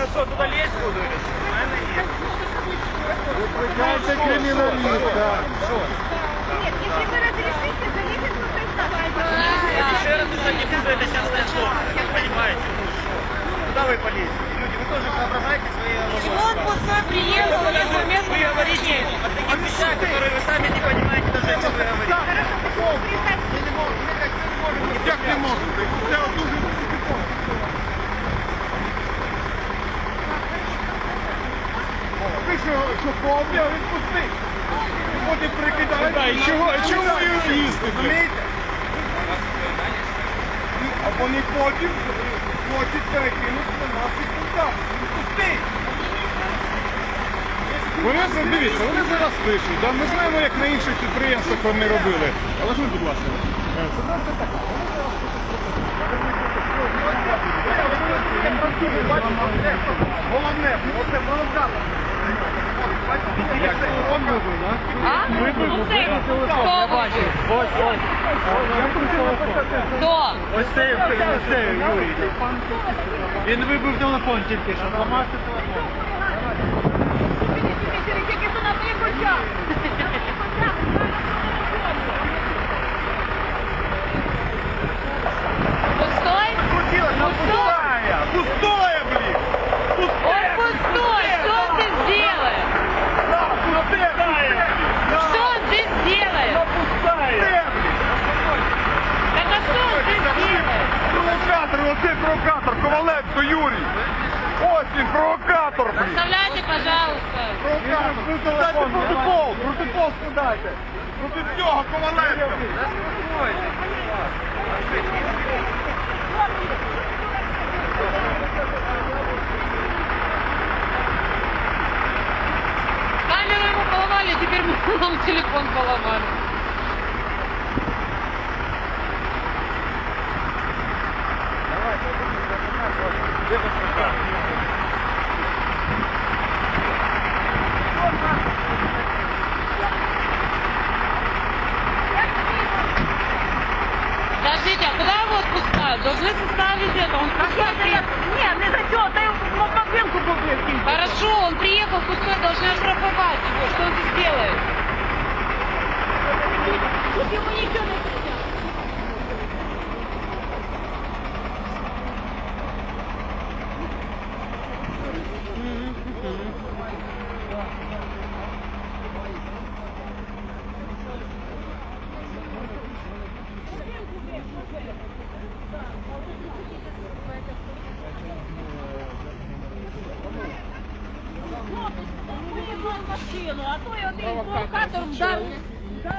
Я що, туди лізь буду? или що? У мене є. Викликайте криміналіста. Нет, если вы разрешите, залезет туда Еще раз туда не буду, это частное слово. Вы понимаете? Куда вы полезете? Люди, вы тоже соображаете свои Он пустой приехал, я момент Вы говорите о таких вещах, которые вы сами не понимаете, даже если вы говорите. Як не можете? Це дуже Пустий. От і прикидає. Чого, чого ви їсти? Розумієте? А вони потім хочуть перекинути на нас і туди. Він. Вони це дивіться, вони зараз пишуть. Да? Ми знаємо, як на інших підприємствах вони робили. Але ж ви, будь ласка, е, ситуація така. Головне, оце вибив, так? А? Ну, хто вибив? Ось, ось. Хто? Ось це, ось це, Юрій. Він вибив телефон тільки що, зламався телефон. Пустой? Оце провокатор, Коваленко Юрій! Ось він, провокатор! Оставляйте, пожалуйста. Провокатор! Протокол! Протокол скидайте! Проти цього Коваленко! Камеру ему поломали, теперь мы нам телефон поломали. Скажите, а куда его отпускают? Должны составить это. Он пустой приехал. Ні, не за цього, та й в магазинку був Хорошо, он приехал пустой, должны оштрафовать его. Что он здесь делает? Тут йому нічого не машину, а той один провокатор вдарив